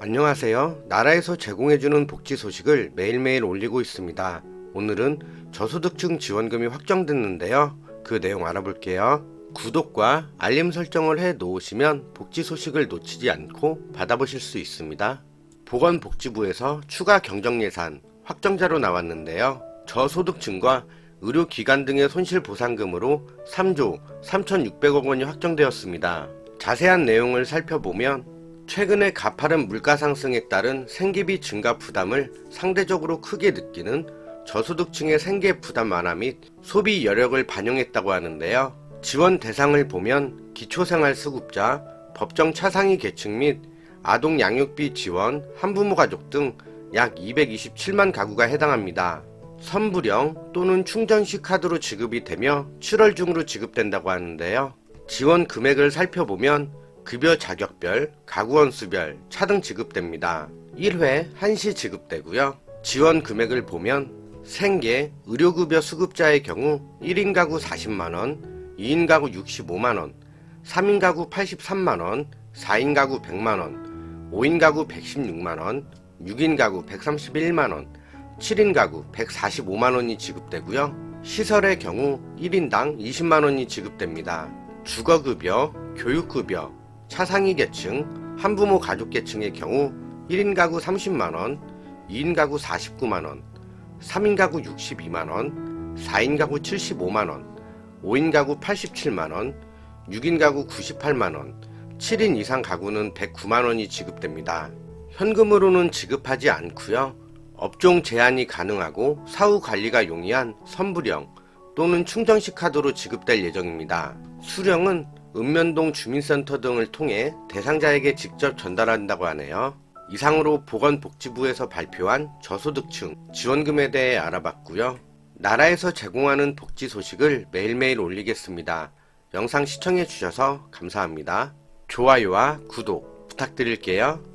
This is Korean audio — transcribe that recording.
안녕하세요. 나라에서 제공해주는 복지 소식을 매일매일 올리고 있습니다. 오늘은 저소득층 지원금이 확정됐는데요. 그 내용 알아볼게요. 구독과 알림 설정을 해 놓으시면 복지 소식을 놓치지 않고 받아보실 수 있습니다. 보건복지부에서 추가 경정 예산 확정자로 나왔는데요. 저소득층과 의료기관 등의 손실보상금으로 3조 3,600억 원이 확정되었습니다. 자세한 내용을 살펴보면 최근에 가파른 물가 상승에 따른 생계비 증가 부담을 상대적으로 크게 느끼는 저소득층의 생계 부담 완화 및 소비 여력을 반영했다고 하는데요. 지원 대상을 보면 기초생활수급자, 법정 차상위 계층 및 아동 양육비 지원, 한부모 가족 등 약 227만 가구가 해당합니다. 선불형 또는 충전식 카드로 지급이 되며 7월 중으로 지급된다고 하는데요. 지원 금액을 살펴보면 급여 자격별, 가구원 수별, 차등 지급됩니다. 1회 한시 지급되고요. 지원 금액을 보면 생계, 의료급여 수급자의 경우 1인 가구 40만원, 2인 가구 65만원, 3인 가구 83만원, 4인 가구 100만원, 5인 가구 116만원, 6인 가구 131만원, 7인 가구 145만원이 지급되고요. 시설의 경우 1인당 20만원이 지급됩니다. 주거급여, 교육급여, 차상위 계층, 한부모 가족 계층의 경우 1인 가구 30만원, 2인 가구 49만원, 3인 가구 62만원, 4인 가구 75만원, 5인 가구 87만원, 6인 가구 98만원, 7인 이상 가구는 109만원이 지급됩니다. 현금으로는 지급하지 않고요. 업종 제한이 가능하고 사후 관리가 용이한 선불형 또는 충전식 카드로 지급될 예정입니다. 수령은 읍면동 주민센터 등을 통해 대상자에게 직접 전달한다고 하네요. 이상으로 보건복지부에서 발표한 저소득층 지원금에 대해 알아봤고요. 나라에서 제공하는 복지 소식을 매일매일 올리겠습니다. 영상 시청해주셔서 감사합니다. 좋아요와 구독 부탁드릴게요.